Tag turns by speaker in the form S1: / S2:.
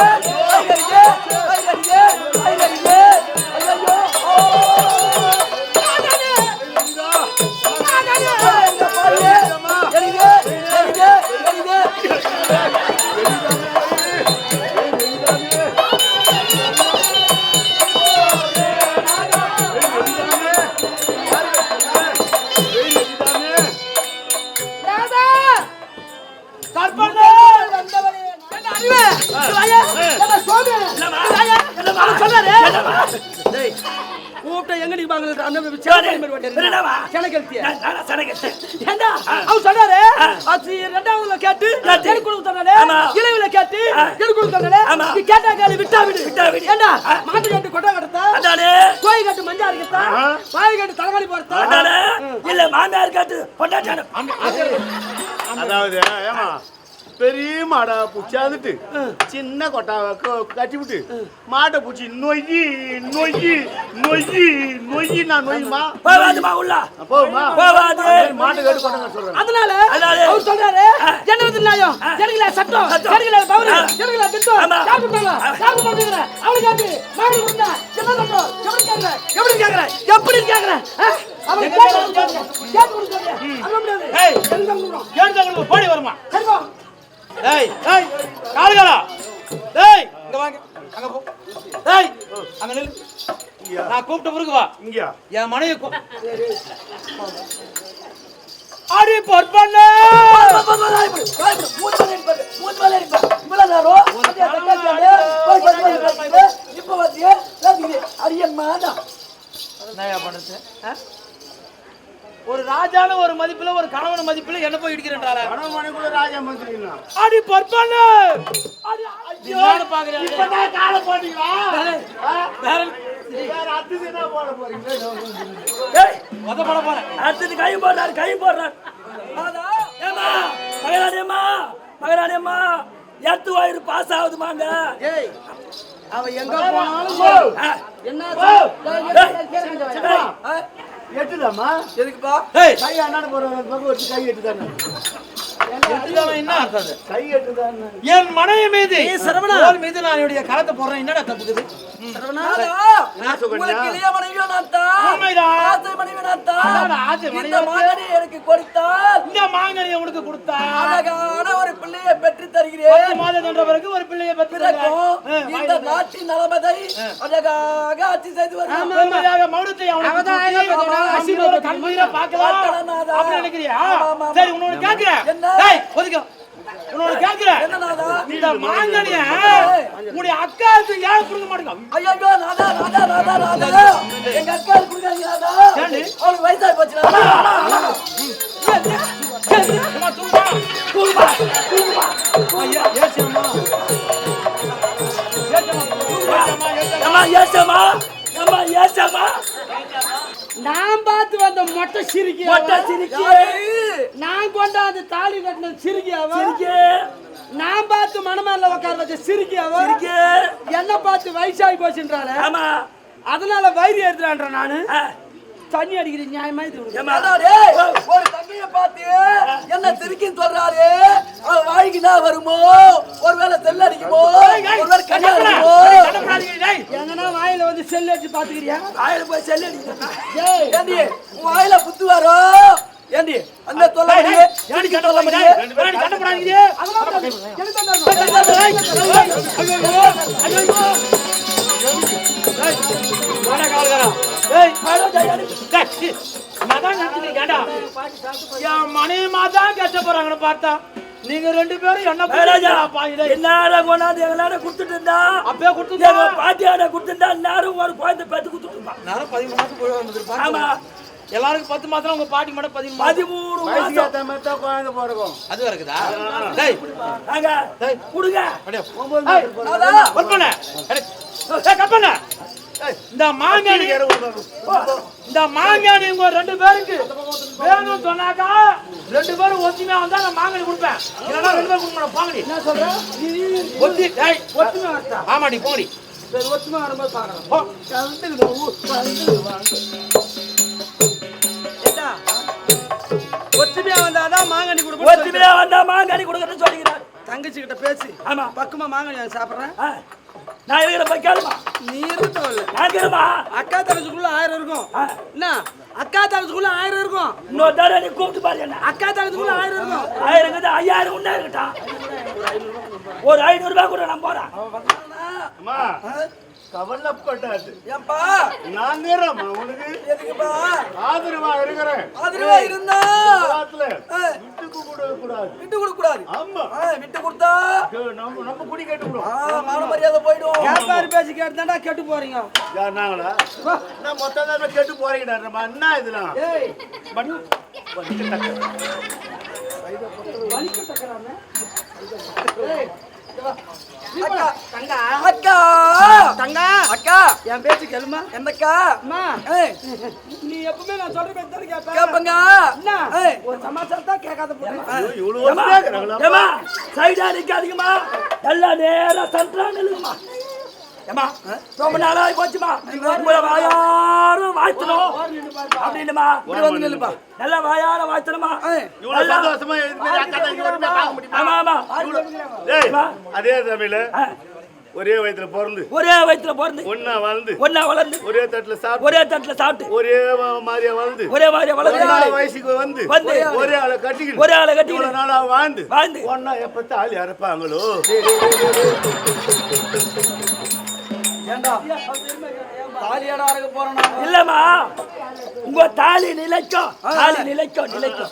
S1: Lord. கூப்பிட்ட எங்கடி வாங்கல அண்ணன் கிணக்கெழுத்திய ஏண்டா? அவர் சொன்னாரு. அது ரெண்டாவதுல கேட்டு எனக்கு கொடுக்க சொன்னாரு. இளைவுல கேட்டு எனக்கு கொடுக்க சொன்னாரு.
S2: ஆமா.
S1: நீ கேட்டா கேளு விட்டா விடு.
S2: விட்டா விடு.
S1: ஏண்டா. மாட்டு கட்டு கொட்டை கட்டத்தா?
S2: அதானே.
S1: கோயில் கட்டு மஞ்சா இருக்கத்தா பாய் கட்டு தலைவலி போறதா
S2: அதானே. இல்ல மாமியார் காட்டு பொண்டாட்டான
S3: அதாவது ஏமா பெரிய மாடை புடிச்சாந்துட்டு சின்ன கொட்டாவை க- கட்டி விட்டு மாட்டை புடிச்சி நொய்யி நொய்யி நொய்யி நொய்யி நான் நொய்யுமா?
S2: போவாதுமா உள்ள?
S3: போகுமா?
S2: போவாது.
S3: மாட்டு கட்டு கொண்டாங்க சொல்றேன்.
S1: அதனால
S2: அதனால.
S1: அவர் சொல்றாரு என்ன வந்து நியாயம் ஜனங்கள சட்டம். ஜனங்கள பவுரு
S2: ஆ.
S1: ஜனங்கள திட்டம்
S2: ஆமா.
S1: சாப்பிட்டாங்க சாப்பிட்டு பண்ணுங்க அவளை காட்டு மாடு கொடுத்தா என்ன சட்டம் எப்படி கேக்குற எப்படி கேக்குற எப்படி கேக்குற அவன் கேட்டு கொடுத்தாங்க கேட்டு கொடுத்தாங்க அங்க முடியாது
S4: ஏய்.
S1: எங்க முடியும்
S4: ஏன் தங்களுக்கு போடி வருமா?
S1: சரிப்பா
S4: ஏய் ஏய் காலுகளா ஏய் இங்க வாங்க. அங்க போ. ஏய் அங்க நில்லு. நான் கூப்பிட்ட பிறகு வா.
S3: இங்கயா?
S4: என் மனைவி அடி பொற்பண்ண. என்னய்யா பண்றது ஆ? ஒரு ராஜான ஒரு மதிப்புல ஒரு கணவன் மதிப்புல என்ன போய் இடிக்கிறேன்றால
S3: பணம் மணிக்குள்ள ராஜா மந்திரினா
S4: அடி பொற்பண்ண என்னன்னு பாக்குறேன்
S3: இப்பதான் காலை போட்டீங்களா
S4: வேற
S3: வேற அத்துக்கு போட போறீங்க
S4: மொத பட போறேன்
S2: அடுத்தது கை போடுறாரு கை போடுறாரு ஏமா மகராணியம்மா மகராணியம்மா எத்து வயிறு பாஸ் ஆகுதுமாங்க
S1: ஏய் அவ எங்க போனாலும் என்ன
S3: எட்டுதாம்மா?
S1: எதுக்குப்பா?
S3: கை அண்ணாடு போற பக்கம் வச்சு கை எட்டுதானே?
S4: என் மனைவி மீது
S1: ஏய், சரவணா.
S4: தோள் மீது நான் என்னுடைய கரத்தை போடுறேன். என்னடா தப்புக்குது
S3: என்ன சுகன்யா?
S1: உங்களுக்கு இளைய மனைவியோ நான் தான்.
S4: உண்மைதான்.
S1: ஆசை மனைவி நான் தான்.
S4: அதான் ஆசை
S1: இந்த
S4: மனைவி
S1: மகனை எனக்கு கொடுத்தால்
S4: இந்த மாங்கனியை உனக்கு கொடுத்தா?
S1: அழகான பெற்று தருகிறேன்.
S4: மாதம் ஒரு பிள்ளையை பெற்று
S1: பிறக்கும் இந்த நாட்டின் நலமதை அழகாக ஆட்சி செய்து வருகிறோம்
S4: பெருமையாக மௌனத்தை அவனுக்கு
S1: அவதான்
S4: கொடுத்து,
S1: ஐயா பெத்தவனா?
S4: அவன் அசிங்கத்தோட கண் குளிர பார்க்கலாம்.
S1: பார்க்கலாம்னாதா?
S4: அப்படி நினைக்கிறியா?
S1: ஆமா, ஆமா, ஆமா.
S4: சரி உன்னோட கேட்கிறேன் ஒதுக்க. உன்னோட கேட்கிறேன்
S1: என்ன நாதா
S4: இந்த மாங்கனிய உன்னுடைய அக்காவுக்கு ஏன் கொடுக்க மாட்டேங்க?
S1: ஐயோ நாதா நாதா நாதா நாதா எங்க அக்கா கொடுக்காதீங்க
S4: ஏண்டி?
S1: அவளுக்கு வயசாகி போச்சு நான் பார்த்து வந்த மொட்டை சிரிக்கி
S2: மொட்டை சிரிக்கி.
S1: நான் கொண்டாந்து தாலி கட்டின சிரிக்கி அவ
S2: சிரிக்கு.
S1: நான் பார்த்து மணமேல உட்கார வச்ச சிரிக்கி என்ன பார்த்து வயசாகி போச்சுன்றாளே
S2: ஆமா.
S1: அதனால வயிறு எடுத்துறான்ற நானு. தண்ணி அடிக்கிறேன் நியாயமா இது
S5: ஒரு தங்கைய பார்த்து என்ன திருக்கின்னு சொல்றாரு? அவன் வாழ்க்கைனா வருமோ? ஒருவேளை செல்
S1: வாயில வந்து செல் வச்சு பாத்துக்கிறியா
S2: ஆயிரம் போய் செல்லு
S5: ஏண்டி உன் வாயில புத்து வரும் ஏண்டி அந்த சொல்ல முடியே
S4: ஏடி கண்ணப்பட முடியாது ஏடி கண்ணப்படாதீங்க
S1: அதெல்லாம் தரணும். எனக்கு தான் தரணும்.
S4: பார்த்தா நீங்க ரெண்டு பேரும் என்ன
S2: எல்லாரும் கொண்டாந்து எங்களாட கொடுத்துட்டு இருந்தா
S4: அப்பயே கொடுத்துட்டா?
S2: எங்க பாட்டியாட கொடுத்துருந்தா எல்லாரும் ஒரு குழந்தை பெற்று
S4: பதிமூணு மாசம் போய் வந்துருப்பா
S2: ஆமா.
S4: எல்லாருக்கும் பத்து மாசம் உங்க பாட்டி மட்டும் பதிமூணு மாசம்.
S2: பதிமூணு மாசம்.
S3: தான் குழந்தை பிறக்கும்
S4: அது இருக்குதா? டேய்.
S2: நாங்க
S4: டேய்.
S2: கொடுங்க.
S4: அப்படியே.
S3: ஒன்பது மாசம் பிறக்கும்.
S4: கட் பண்ண. ஏய், கட் பண்ண. இந்த மாங்கானி இந்த மாங்கானி உங்க ரெண்டு பேருக்கு வேணும்னு சொன்னாக்கா ரெண்டு பேரும் ஒத்துமையா வந்தா நான் மாங்கானி கொடுப்பேன் இல்லைன்னா ரெண்டு பேரும் கொடுக்க மாட்டேன் பாங்கடி
S1: என்ன சொல்ற? நீ
S4: ஒத்தி டேய்
S1: ஒத்துமை வரட்டா?
S4: ஆமாடி போடி
S1: சரி, ஒத்துமை வரும்போது பார்க்கலாம்.
S4: போ
S1: கலந்துக்குது, ஊ, கலந்துக்குது, வாங்க. ஏண்டா? ஒத்துமையா வந்தாதான் மாங்கனி கொடுப்போம்
S2: ஒத்துமையா வந்தா மாங்காடி கொடுக்கறேன்னு சொல்லிக்கிறார்
S1: தங்கச்சி கிட்ட பேசி
S2: ஆமா
S1: பக்கமா மாங்கனி சாப்பிடுறேன்.
S2: நான் இருக்கிற போய் கேளுமா?
S1: நீ
S2: நான் கேளுமா
S1: அக்கா தங்கச்சிக்குள்ள ஆயிரம் இருக்கும். என்ன? அக்கா தங்கச்சிக்குள்ள ஆயிரம் இருக்கும்.
S2: இன்னொரு தடவை நீ கூப்பிட்டு பாரு என்ன.
S1: அக்கா தங்கச்சிக்குள்ள ஆயிரம் இருக்கும்.
S2: ஆயிரம் கிட்ட ஐயாயிரம் உண்டா இருக்கட்டா ஒரு ஐநூறு ரூபாய் கூட நான் போறேன்
S3: அம்மா கவலைப்பட்டாது
S5: ஏன்பா?
S3: நான் நேரம்மா உனக்கு?
S5: எதுக்குப்பா?
S3: ஆதரவா இருக்கிறேன்.
S5: ஆதரவா இருந்தா?
S3: காலத்துல விட்டுக்கு கூட கூடாது
S5: விட்டு கொடுக்க கூடாது
S3: ஆமா.
S5: ஆ, விட்டு கொடுத்தா?
S3: நம்ம நம்ம குடி கேட்டு
S5: மான மரியாதை போயிடும்.
S1: வியாபாரி பேசி கேட்டுதான்டா கெட்டு போறீங்க.
S3: யார் நாங்களா? நான் மொத்த நேரம் கெட்டு போறீங்கடா நம்ம என்ன இதெல்லாம்
S1: ஏய்.
S3: பண்ணு. வலிக்கு தக்க.
S5: அக்கா
S1: தங்கா.
S5: அக்கா.
S1: தங்கா.
S5: அக்கா.
S1: என் பேச்சு கேளுமா.
S5: என்னக்கா
S1: அம்மா.
S5: ஏய்,
S1: நீ எப்பவுமே நான் சொல்ற பேச்சு தானே கேட்ப?
S5: கேப்பங்க.
S1: என்ன. ஒரு சமாச்சாரம் தான் கேட்காத போறேன்
S2: சைடா நிக்காதீங்கம்மா. எல்லாம் நேரா சென்ட்ரா நில்லுங்கம்மா. ஏமா ரொம்ப நாளாகி போச்சுமா உங்களை வாயார வாழ்த்தணும். அப்படின்னுமா
S5: இப்படி வந்து நில்லுப்பா.
S2: நல்லா வாயார வாழ்த்தணுமா? ஆமா ஆமா.
S3: அதே தமிழ்ல
S2: ஆ,
S3: ஒரே வயதுல பிறந்து
S2: ஒரே வயித்துல பிறந்து
S3: ஒன்னா வளர்ந்து
S2: ஒன்னா வளர்ந்து
S3: ஒரே தட்டுல சாப்பிட்டு
S2: ஒரே தட்டுல சாப்பிட்டு
S3: ஒரே மாதிரியா வளர்ந்து
S2: ஒரே மாதிரி வளர்ந்து
S3: வயசுக்கு வந்து
S2: வந்து
S3: ஒரே ஆளை கட்டிக்கிட்டு
S2: ஒரே ஆளை கட்டிக்கிட்டு
S3: இவ்வளவு நாளா வாழ்ந்து
S2: வாழ்ந்து.
S3: ஒன்னா எப்ப தாலி அறுப்பாங்களோ?
S5: ஏண்டா? தாலியாடா போறேன் நான்.
S2: இல்லம்மா உங்க தாலி நிலைக்கும். தாலி நிலைக்கும் நிலைக்கும்.